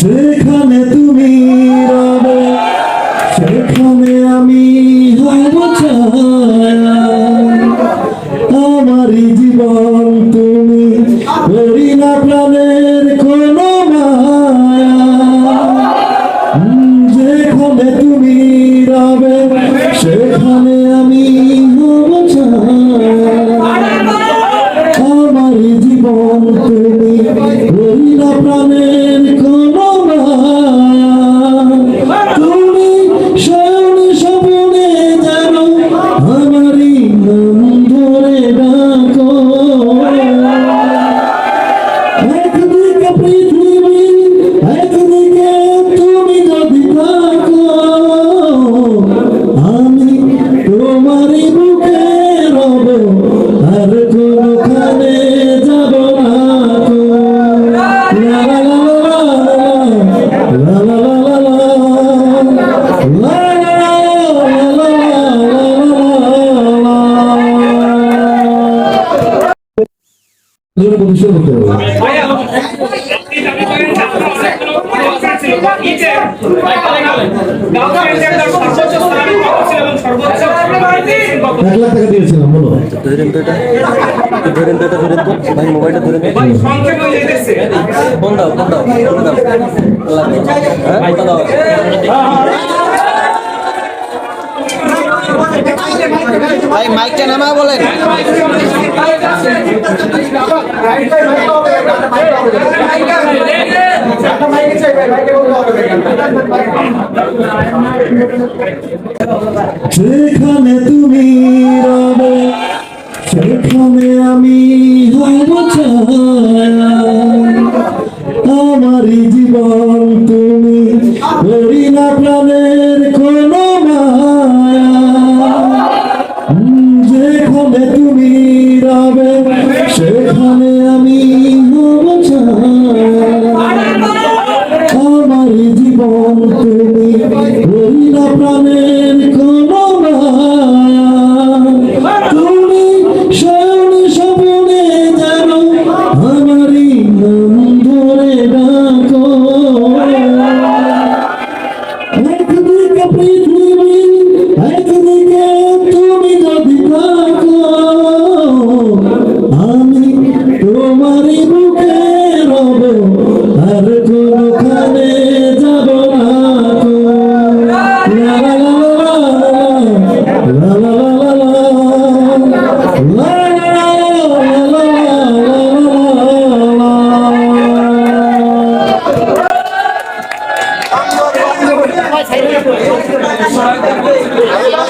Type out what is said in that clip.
যেখানে তুমি রবে, সেখানে আমি হব আমারই জীবন তুমি করি না প্রাণের কোনো যেখানে তুমি রবে, সেখানে বলি করতে হবে। এক লাখ টাকা দিয়েছিলাম বলো। ধরেন তো এটা ধরেন তো এটা ধরেন তো ভাই মোবাইলটা ধরেন ফোন দাও ফোন দাও ফোন দাও হ্যাঁ ফোন দাও। ভাই মাইকটা নামা বলেন। যেখানে তুমি রবে সেখানে আমি হব ছায়া জীবন সহায়তা করছে